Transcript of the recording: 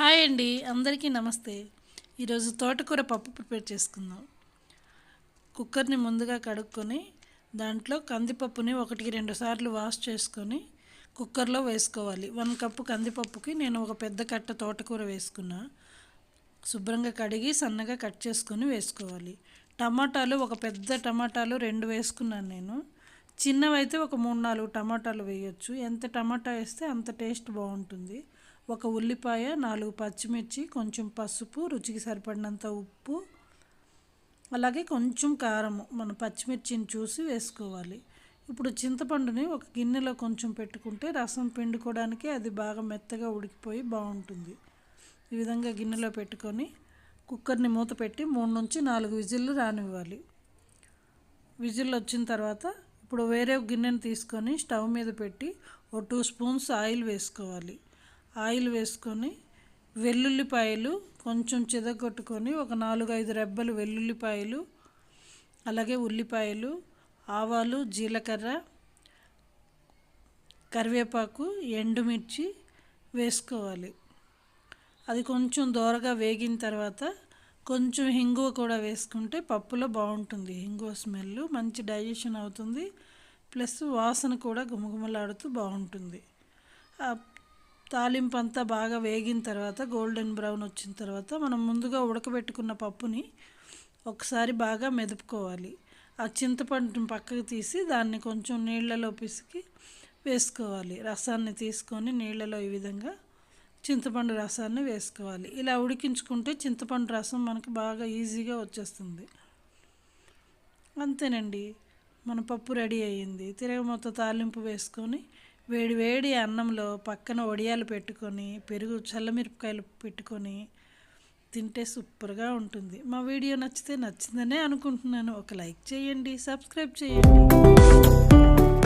Hi అండి అందరికీ నమస్తే. ఈరోజు తోటకూర పప్పు ప్రిపేర్ చేసుకుందాం. కుక్కర్ని ముందుగా కడుక్కొని దాంట్లో కందిపప్పుని ఒకటికి రెండు సార్లు వాష్ చేసుకొని కుక్కర్లో వేసుకోవాలి. వన్ కప్పు కందిపప్పుకి నేను ఒక పెద్ద కట్ట తోటకూర వేసుకున్నా. శుభ్రంగా కడిగి సన్నగా కట్ చేసుకొని వేసుకోవాలి. టమాటాలు ఒక పెద్ద టమాటాలు రెండు వేసుకున్నాను నేను. చిన్నవైతే ఒక మూడు నాలుగు టమాటాలు వేయొచ్చు. ఎంత టమాటా వేస్తే అంత టేస్ట్ బాగుంటుంది. ఒక ఉల్లిపాయ నాలుగు పచ్చిమిర్చి కొంచెం పసుపు రుచికి సరిపడినంత ఉప్పు అలాగే కొంచెం కారము. మన పచ్చిమిర్చిని చూసి వేసుకోవాలి. ఇప్పుడు చింతపండుని ఒక గిన్నెలో కొంచెం పెట్టుకుంటే రసం పిండుకోవడానికి అది బాగా మెత్తగా ఉడికిపోయి బాగుంటుంది. ఈ విధంగా గిన్నెలో పెట్టుకొని కుక్కర్ని మూత పెట్టి మూడు నుంచి నాలుగు విజిల్లు రానివ్వాలి. విజిల్ వచ్చిన తర్వాత ఇప్పుడు వేరే గిన్నెని తీసుకొని స్టవ్ మీద పెట్టి ఒక టూ స్పూన్స్ ఆయిల్ వేసుకోవాలి. ఆయిల్ వేసుకొని వెల్లుల్లిపాయలు కొంచెం చిదగొట్టుకొని ఒక నాలుగు ఐదు రెబ్బలు వెల్లుల్లిపాయలు అలాగే ఉల్లిపాయలు ఆవాలు జీలకర్ర కరివేపాకు ఎండుమిర్చి వేసుకోవాలి. అది కొంచెం దోరగా వేగిన తర్వాత కొంచెం హింగువ కూడా వేసుకుంటే పప్పులో బాగుంటుంది. హింగువ స్మెల్ మంచి డైజెషన్ అవుతుంది. ప్లస్ వాసన కూడా గుమగుమలాడుతూ బాగుంటుంది. తాలింపు అంతా బాగా వేగిన తర్వాత గోల్డెన్ బ్రౌన్ వచ్చిన తర్వాత మనం ముందుగా ఉడకబెట్టుకున్న పప్పుని ఒకసారి బాగా మెదుపుకోవాలి. ఆ చింతపండుని పక్కకు తీసి దాన్ని కొంచెం నీళ్ళలో పిసికి వేసుకోవాలి. రసాన్ని తీసుకొని నీళ్ళలో ఈ విధంగా చింతపండు రసాన్ని వేసుకోవాలి. ఇలా ఉడికించుకుంటే చింతపండు రసం మనకు బాగా ఈజీగా వచ్చేస్తుంది. అంతేనండి. మన పప్పు రెడీ అయ్యింది. తిరగమూత తాలింపు వేసుకొని వేడివేడి అన్నంలో పక్కన వడియాలు పెట్టుకొని పెరుగు చల్లమిరపకాయలు పెట్టుకొని తింటే సూపర్గా ఉంటుంది. మా వీడియో నచ్చితే నచ్చిందనే అనుకుంటున్నాను. ఒక లైక్ చేయండి సబ్స్క్రైబ్ చేయండి.